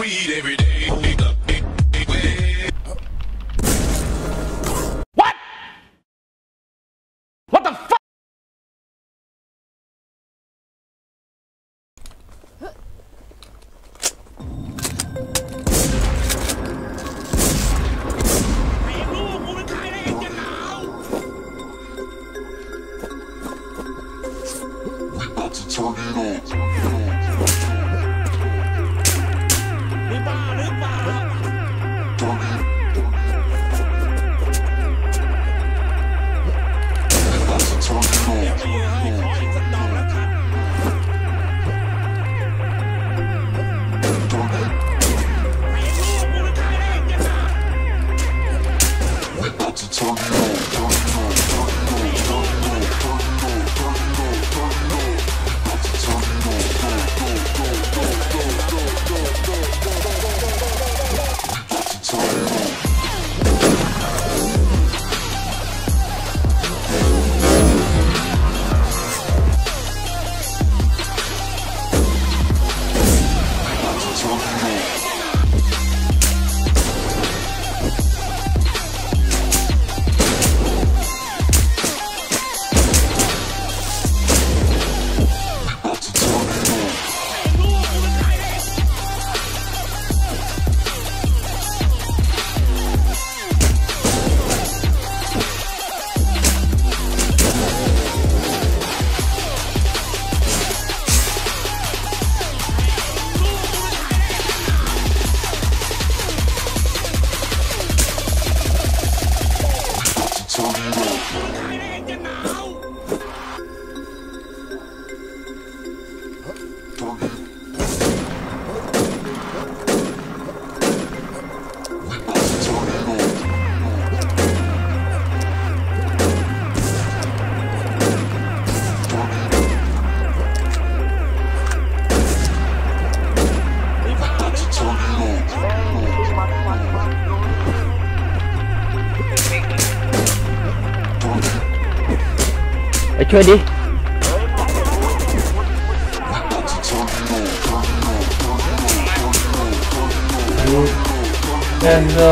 weed every day. What? What the fuck? ไปช่วยดิเล่นโซ่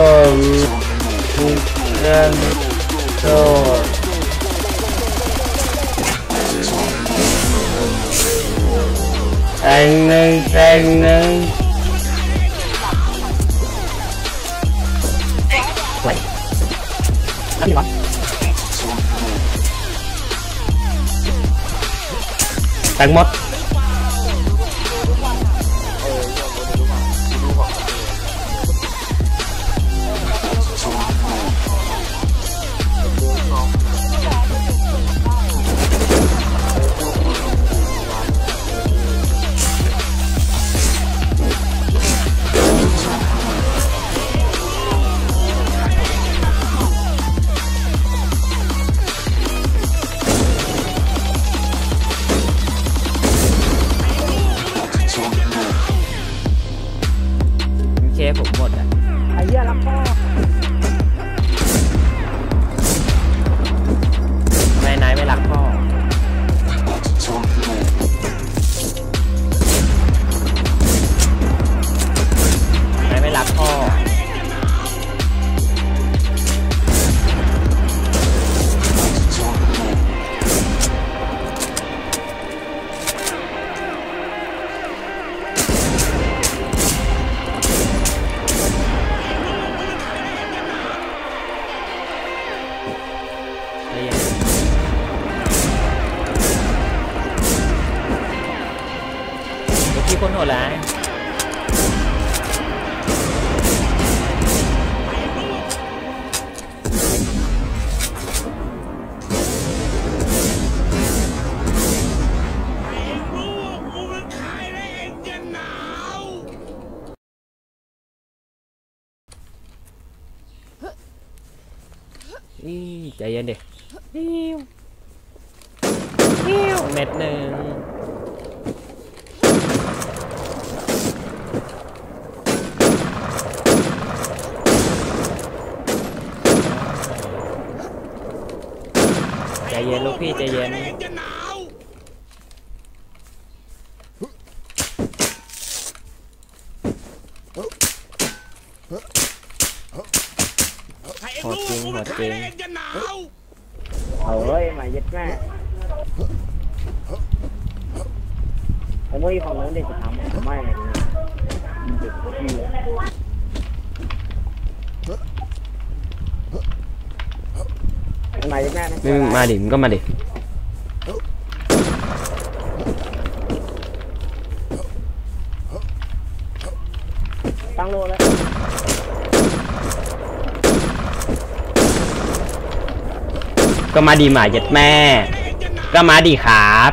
เล่นโซ่แมื่อกี้คนโหดร้ายอี้ใจเย็นดิอิ้วอิ้วเม็ดหนึ่ง เย็นลูกพี่ใจเย็นโหดจริงโหดจริงเฮ้ยหมายยึดแม่ไอ้พวกอีฝั่งนู้นเด็กจะทำผมไม่เลย ไม่ไม่มึงมาดิมึงก็มาดิตั้งโลแล้ก็มาดีหมาเจ็ดแม่ ก็มาดีครับ